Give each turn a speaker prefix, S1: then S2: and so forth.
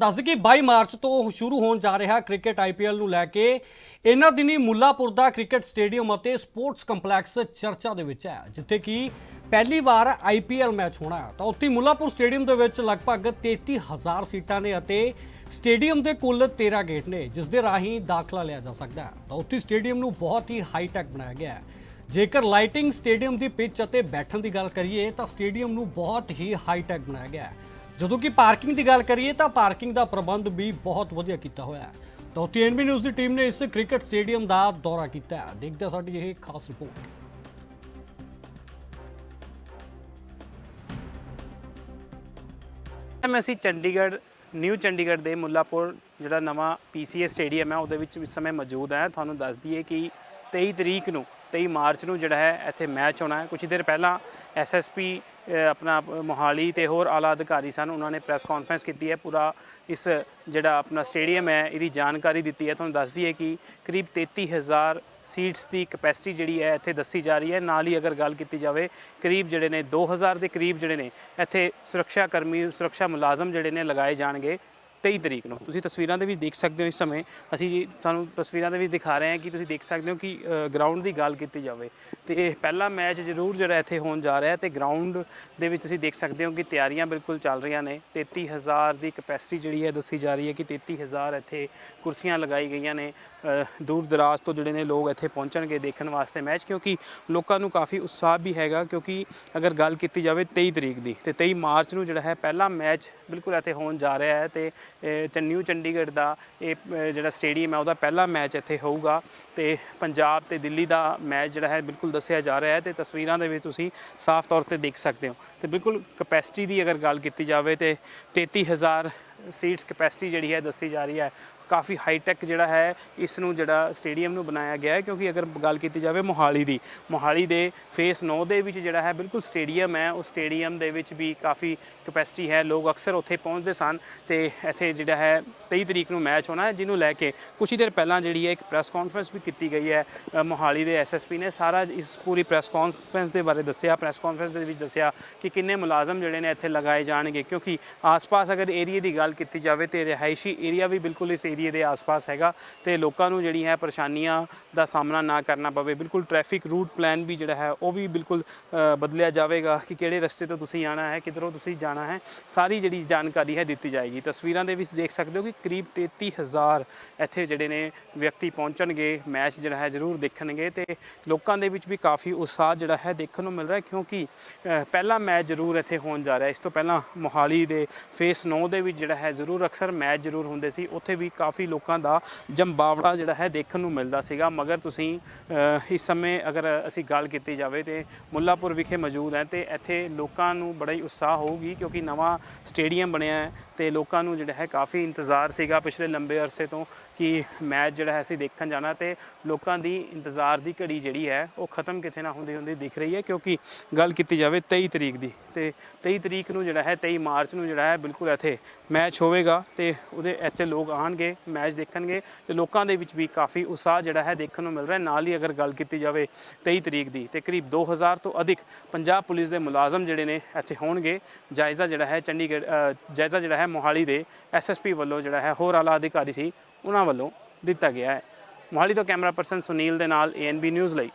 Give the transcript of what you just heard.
S1: ਦੱਸ ਕਿ 22 ਮਾਰਚ ਤੋਂ ਸ਼ੁਰੂ ਹੋਣ ਜਾ ਰਿਹਾ ਕ੍ਰਿਕਟ ਆਈਪੀਐਲ ਨੂੰ ਲੈ ਕੇ। ਇਹਨਾਂ ਦਿਨੀ ਮੁੱਲਾਪੁਰ ਦਾ ਕ੍ਰਿਕਟ ਸਟੇਡੀਅਮ ਅਤੇ ਸਪੋਰਟਸ ਕੰਪਲੈਕਸ ਚਰਚਾ ਦੇ ਵਿੱਚ ਹੈ, ਜਿੱਥੇ ਕਿ ਪਹਿਲੀ ਵਾਰ ਆਈਪੀਐਲ ਮੈਚ ਹੋਣਾ ਹੈ। ਤਾਂ ਉੱਥੇ ਮੁੱਲਾਪੁਰ ਸਟੇਡੀਅਮ ਦੇ ਵਿੱਚ ਲਗਭਗ 33000 ਸੀਟਾਂ ਨੇ ਅਤੇ ਸਟੇਡੀਅਮ ਦੇ ਕੁੱਲ 13 ਗੇਟ ਨੇ, ਜਿਸ ਦੇ ਰਾਹੀਂ ਦਾਖਲਾ ਲਿਆ ਜਾ ਸਕਦਾ ਹੈ। ਤਾਂ ਉੱਥੇ ਸਟੇਡੀਅਮ ਨੂੰ ਬਹੁਤ ਹੀ ਹਾਈ ਟੈਕ ਬਣਾਇਆ ਗਿਆ ਹੈ। ਜੇਕਰ ਲਾਈਟਿੰਗ ਸਟੇਡੀਅਮ ਦੀ ਪਿੱਚ ਅਤੇ ਬੈਠਣ ਦੀ ਗੱਲ ਕਰੀਏ, ਤਾਂ ਸਟੇਡੀਅਮ ਨੂੰ ਬਹੁਤ ਹੀ ਹਾਈ ਟੈਕ ਬਣਾਇਆ ਗਿਆ ਹੈ। ਜਦੋਂ ਕਿ ਪਾਰਕਿੰਗ ਦੀ ਗੱਲ ਕਰੀਏ ਤਾਂ ਪਾਰਕਿੰਗ ਦਾ ਪ੍ਰਬੰਧ ਵੀ ਬਹੁਤ ਵਧੀਆ ਕੀਤਾ ਹੋਇਆ ਹੈ। ਤਾਂ ਉੱਥੇ ਨਿਊਜ਼ ਦੀ ਟੀਮ ਨੇ ਇਸ ਕ੍ਰਿਕਟ ਸਟੇਡੀਅਮ ਦਾ ਦੌਰਾ ਕੀਤਾ ਹੈ। ਦੇਖਦੇ ਸਾਡੀ ਇਹ ਖਾਸ ਰਿਪੋਰਟ।
S2: ਮੈਂ ਅਸੀਂ ਚੰਡੀਗੜ੍ਹ ਨਿਊ ਚੰਡੀਗੜ੍ਹ ਦੇ ਮੁੱਲਾਪੁਰ ਜਿਹੜਾ ਨਵਾਂ ਪੀਸੀਏ ਸਟੇਡੀਅਮ ਹੈ, ਉਹਦੇ ਵਿੱਚ ਇਸ ਸਮੇਂ ਮੌਜੂਦ ਹੈ। ਤੁਹਾਨੂੰ ਦੱਸ ਦਈਏ ਕਿ 23 ਤਰੀਕ ਨੂੰ 23 ਮਾਰਚ ਨੂੰ ਜਿਹੜਾ ਹੈ ਇੱਥੇ ਮੈਚ ਹੋਣਾ ਹੈ। ਕੁਝ ਦੇਰ ਪਹਿਲਾਂ ਐਸਐਸਪੀ ਆਪਣਾ ਮੋਹਾਲੀ ਤੇ ਹੋਰ ਆਲਾ ਅਧਿਕਾਰੀ ਸਨ। ਉਹਨਾਂ ਨੇ ਪ੍ਰੈਸ ਕਾਨਫਰੰਸ ਕੀਤੀ ਹੈ। ਪੂਰਾ ਇਸ ਜਿਹੜਾ ਆਪਣਾ ਸਟੇਡੀਅਮ ਹੈ, ਇਹਦੀ ਜਾਣਕਾਰੀ ਦਿੱਤੀ ਹੈ। ਤੁਹਾਨੂੰ ਦੱਸ ਦਈਏ ਕਿ ਕਰੀਬ 33000 ਸੀਟਸ ਦੀ ਕਪੈਸਿਟੀ ਜਿਹੜੀ ਹੈ ਇੱਥੇ ਦੱਸੀ ਜਾ ਰਹੀ ਹੈ। ਨਾਲ ਹੀ ਅਗਰ ਗੱਲ ਕੀਤੀ ਜਾਵੇ, ਕਰੀਬ ਜਿਹੜੇ ਨੇ 2000 ਦੇ ਕਰੀਬ ਜਿਹੜੇ ਨੇ ਇੱਥੇ ਸੁਰੱਖਿਆ ਕਰਮੀ, ਸੁਰੱਖਿਆ ਮੁਲਾਜ਼ਮ ਜਿਹੜੇ ਨੇ ਲਗਾਏ ਜਾਣਗੇ। 23 ਤਰੀਕ ਨੂੰ। ਤੁਸੀਂ ਤਸਵੀਰਾਂ ਦੇ ਵਿੱਚ ਦੇਖ ਸਕਦੇ ਹੋ ਇਸ ਸਮੇਂ। ਅਸੀਂ ਜੀ ਤੁਹਾਨੂੰ ਤਸਵੀਰਾਂ ਦੇ ਵਿੱਚ ਦਿਖਾ ਰਹੇ ਹਾਂ ਕਿ ਤੁਸੀਂ ਦੇਖ ਸਕਦੇ ਹੋ ਕਿ ਗਰਾਊਂਡ ਦੀ ਗੱਲ ਕੀਤੀ ਜਾਵੇ। ਤੇ ਇਹ ਪਹਿਲਾ ਮੈਚ ਜ਼ਰੂਰ ਜਿਹੜਾ ਇੱਥੇ ਹੋਣ ਜਾ ਰਿਹਾ ਹੈ ਤੇ ਗਰਾਊਂਡ ਦੇ ਵਿੱਚ ਤੁਸੀਂ ਦੇਖ ਸਕਦੇ ਹੋ ਕਿ ਤਿਆਰੀਆਂ ਬਿਲਕੁਲ ਚੱਲ ਰਹੀਆਂ ਨੇ। 33000 ਦੀ ਕਪੈਸਿਟੀ ਜਿਹੜੀ ਹੈ ਦੱਸੀ ਜਾ ਰਹੀ ਹੈ ਕਿ 33000 ਇੱਥੇ ਕੁਰਸੀਆਂ ਲਗਾਈ ਗਈਆਂ ਨੇ। ਦੂਰ ਦਰਾਜ਼ ਤੋਂ ਜਿਹੜੇ ਨੇ ਲੋਕ ਇੱਥੇ ਪਹੁੰਚਣਗੇ ਦੇਖਣ ਵਾਸਤੇ ਮੈਚ ਕਿਉਂਕਿ ਲੋਕਾਂ ਨੂੰ ਕਾਫੀ ਉਤਸ਼ਾਹ ਵੀ ਹੈਗਾ, ਕਿਉਂਕਿ ਅਗਰ ਗੱਲ ਕੀਤੀ ਜਾਵੇ 23 ਤਰੀਕ ਦੀ, ਤੇ 23 ਮਾਰਚ ਨੂੰ ਜਿਹੜਾ ਹੈ ਪਹਿਲਾ ਮੈਚ ਬਿਲਕੁਲ ਇੱਥੇ ਹੋਣ ਜਾ ਰਿਹਾ ਹੈ ਤੇ ਨਿਊ ਚੰਡੀਗੜ੍ਹ ਦਾ ਇਹ ਜਿਹੜਾ ਸਟੇਡੀਅਮ ਹੈ, ਉਹਦਾ ਪਹਿਲਾ ਮੈਚ ਇੱਥੇ ਹੋਊਗਾ ਤੇ ਪੰਜਾਬ ਤੇ ਦਿੱਲੀ ਦਾ ਮੈਚ ਜਿਹੜਾ ਹੈ, ਬਿਲਕੁਲ ਦੱਸਿਆ ਜਾ ਰਿਹਾ ਹੈ ਤੇ ਤਸਵੀਰਾਂ ਦੇ ਵਿੱਚ ਤੁਸੀਂ ਸਾਫ਼ ਤੌਰ ਤੇ ਦੇਖ ਸਕਦੇ ਹੋ। ਤੇ ਬਿਲਕੁਲ ਕਪੈਸਿਟੀ ਦੀ ਅਗਰ ਗੱਲ ਕੀਤੀ ਜਾਵੇ ਤੇ 33000 ਸੀਟਸ ਕਪੈਸਿਟੀ ਜਿਹੜੀ ਹੈ, ਦੱਸੀ ਜਾ ਰਹੀ ਹੈ। ਕਾਫੀ ਹਾਈ ਟੈਕ ਜਿਹੜਾ ਹੈ ਇਸ ਨੂੰ ਜਿਹੜਾ ਸਟੇਡੀਅਮ ਨੂੰ ਬਣਾਇਆ ਗਿਆ ਹੈ, ਕਿਉਂਕਿ ਅਗਰ ਗੱਲ ਕੀਤੀ ਜਾਵੇ ਮੋਹਾਲੀ ਦੀ, ਮੋਹਾਲੀ ਦੇ ਫੇਸ 9 ਦੇ ਵਿੱਚ ਜਿਹੜਾ ਹੈ ਬਿਲਕੁਲ ਸਟੇਡੀਅਮ ਹੈ, ਉਸ ਸਟੇਡੀਅਮ ਦੇ ਵਿੱਚ ਵੀ ਕਾਫੀ ਕਪੈਸਿਟੀ ਹੈ, ਲੋਕ ਅਕਸਰ ਉੱਥੇ ਪਹੁੰਚਦੇ ਸਨ ਤੇ ਇੱਥੇ ਜਿਹੜਾ ਹੈ 23 ਤਰੀਕ ਨੂੰ ਮੈਚ ਹੋਣਾ ਹੈ, ਜਿਹਨੂੰ ਲੈ ਕੇ ਕੁਝ ਹੀ ਦੇਰ ਪਹਿਲਾਂ ਜਿਹੜੀ ਹੈ ਇੱਕ ਪ੍ਰੈਸ ਕਾਨਫਰੰਸ ਵੀ ਕੀਤੀ ਗਈ ਹੈ ਮੋਹਾਲੀ ਦੇ ਐਸਐਸਪੀ ਨੇ ਸਾਰਾ ਇਸ ਪੂਰੀ ਪ੍ਰੈਸ ਕਾਨਫਰੰਸ ਦੇ ਬਾਰੇ ਦੱਸਿਆ ਪ੍ਰੈਸ ਕਾਨਫਰੰਸ ਦੇ ਵਿੱਚ ਦੱਸਿਆ ਕਿ ਕਿੰਨੇ ਮੁਲਾਜ਼ਮ ਜਿਹੜੇ ਨੇ ਇੱਥੇ ਲਗਾਏ ਜਾਣਗੇ, ਕਿਉਂਕਿ ਆਸ-ਪਾਸ ਅਗਰ ਏਰੀਆ ਦੀ ਗੱਲ ਕੀਤੀ ਜਾਵੇ ਤੇ ਰਿਹਾਇਸ਼ੀ ਏਰੀਆ ਵੀ ਬਿਲਕੁਲ ਇਸ ਏਰੀਏ ਦੇ ਆਸ-ਪਾਸ ਹੈਗਾ ਤੇ ਲੋਕਾਂ ਨੂੰ ਜਿਹੜੀ ਹੈ ਪਰੇਸ਼ਾਨੀਆਂ ਦਾ ਸਾਹਮਣਾ ਨਾ ਕਰਨਾ ਪਵੇ। ਬਿਲਕੁਲ ਟ੍ਰੈਫਿਕ ਰੂਟ ਪਲਾਨ ਵੀ ਜਿਹੜਾ ਹੈ, ਉਹ ਵੀ ਬਿਲਕੁਲ ਬਦਲਿਆ ਜਾਵੇਗਾ ਕਿ ਕਿਹੜੇ ਰਸਤੇ ਤੋਂ ਤੁਸੀਂ ਆਣਾ ਹੈ, ਕਿੱਧਰੋਂ ਤੁਸੀਂ ਜਾਣਾ ਹੈ, ਸਾਰੀ ਜਿਹੜੀ ਜਾਣਕਾਰੀ ਹੈ ਦਿੱਤੀ ਜਾਏਗੀ। ਤਸਵੀਰਾਂ ਦੇ ਵਿੱਚ ਦੇਖ ਸਕਦੇ ਹੋ ਕਿ ਕਰੀਬ 33000 ਇੱਥੇ ਜਿਹੜੇ ਨੇ ਵਿਅਕਤੀ ਪਹੁੰਚਣਗੇ, ਮੈਚ ਜਿਹੜਾ ਹੈ ਜ਼ਰੂਰ ਦੇਖਣਗੇ ਤੇ ਲੋਕਾਂ ਦੇ ਵਿੱਚ ਵੀ ਕਾਫੀ ਉਤਸ਼ਾਹ ਜਿਹੜਾ ਹੈ ਦੇਖਣ ਨੂੰ ਮਿਲ ਰਿਹਾ ਕਿਉਂਕਿ ਪਹਿਲਾ ਮੈਚ ਜ਼ਰੂਰ ਇੱਥੇ ਹੋਣ ਜਾ ਰਿਹਾ ਇਸ ਤੋਂ ਪਹਿਲਾਂ ਮੋਹਾਲੀ ਦੇ ਫੇਸ 9 ਦੇ ਵਿੱਚ ਜਿਹੜਾ ਹੈ ਜ਼ਰੂਰ ਅਕਸਰ ਮੈਚ ਜ਼ਰੂਰ ਹੁੰਦੇ ਸੀ, ਉੱਥੇ ਵੀ ਕਾਫੀ ਲੋਕਾਂ ਦਾ ਜੰਬਾਵੜਾ ਜਿਹੜਾ ਹੈ ਦੇਖਣ ਨੂੰ ਮਿਲਦਾ ਸੀਗਾ। ਮਗਰ ਤੁਸੀਂ ਇਸ ਸਮੇਂ ਅਗਰ ਅਸੀਂ ਗੱਲ ਕੀਤੀ ਜਾਵੇ ਤੇ ਮੁੱਲਾਪੁਰ ਵਿਖੇ ਮੌਜੂਦ ਹੈ ਤੇ ਇੱਥੇ ਲੋਕਾਂ ਨੂੰ ਬੜਾ ਹੀ ਉਤਸ਼ਾਹ ਹੋਊਗੀ ਕਿਉਂਕਿ ਨਵਾਂ ਸਟੇਡੀਅਮ ਬਣਿਆ ਹੈ ਤੇ ਲੋਕਾਂ ਨੂੰ ਜਿਹੜਾ ਹੈ ਕਾਫੀ ਇੰਤਜ਼ਾਰ ਸੀਗਾ ਪਿਛਲੇ ਲੰਬੇ ਅਰਸੇ ਤੋਂ ਕਿ ਮੈਚ ਜਿਹੜਾ ਹੈ ਅਸੀਂ ਦੇਖਣ ਜਾਣਾ ਤੇ ਲੋਕਾਂ ਦੀ ਇੰਤਜ਼ਾਰ ਦੀ ਘੜੀ ਜਿਹੜੀ ਹੈ ਉਹ ਖਤਮ ਕਿਤੇ ਨਾ ਹੁੰਦੀ ਹੁੰਦੀ ਦਿਖ ਰਹੀ ਹੈ ਕਿਉਂਕਿ ਗੱਲ ਕੀਤੀ ਜਾਵੇ 23 ਤਰੀਕ ਦੀ ਤੇ 23 ਤਰੀਕ ਨੂੰ ਜਿਹੜਾ ਹੈ 23 ਮਾਰਚ ਨੂੰ ਜਿਹੜਾ ਹੈ ਬਿਲਕੁਲ ਇੱਥੇ ਮੈਚ ਹੋਵੇਗਾ ਤੇ ਉਹਦੇ ਇੱਥੇ ਲੋਕ ਆਣਗੇ ਮੈਚ ਦੇਖਣਗੇ ਤੇ ਲੋਕਾਂ ਦੇ ਵਿੱਚ ਵੀ ਕਾਫੀ ਉਤਸ਼ਾਹ ਜਿਹੜਾ ਹੈ ਦੇਖਣ ਨੂੰ ਮਿਲ ਰਿਹਾ ਨਾਲ ਹੀ ਅਗਰ ਗੱਲ ਕੀਤੀ ਜਾਵੇ 23 ਤਰੀਕ ਦੀ ਤੇ ਕਰੀਬ 2000 ਤੋਂ ਅਧਿਕ ਪੰਜਾਬ ਪੁਲਿਸ ਦੇ ਮੁਲਾਜ਼ਮ ਜਿਹੜੇ ਨੇ ਇੱਥੇ ਹੋਣਗੇ। ਜਾਇਜ਼ਾ ਜਿਹੜਾ ਹੈ ਚੰਡੀਗੜ੍ਹ ਜਾਇਜ਼ਾ ਜਿਹੜਾ ਹੈ ਮੋਹਾਲੀ ਦੇ ਐਸਐਸਪੀ ਵੱਲੋਂ ਜਿਹੜਾ ਹੈ ਹੋਰ ਆਲਾ ਅਧਿਕਾਰੀ ਸੀ, ਉਹਨਾਂ ਵੱਲੋਂ ਦਿੱਤਾ ਗਿਆ ਹੈ। ਮੋਹਾਲੀ ਤੋਂ ਕੈਮਰਾ ਪਰਸਨ ਸੁਨੀਲ ਦੇ ਨਾਲ ਏਐਨਬੀ ਨਿਊਜ਼ ਲਈ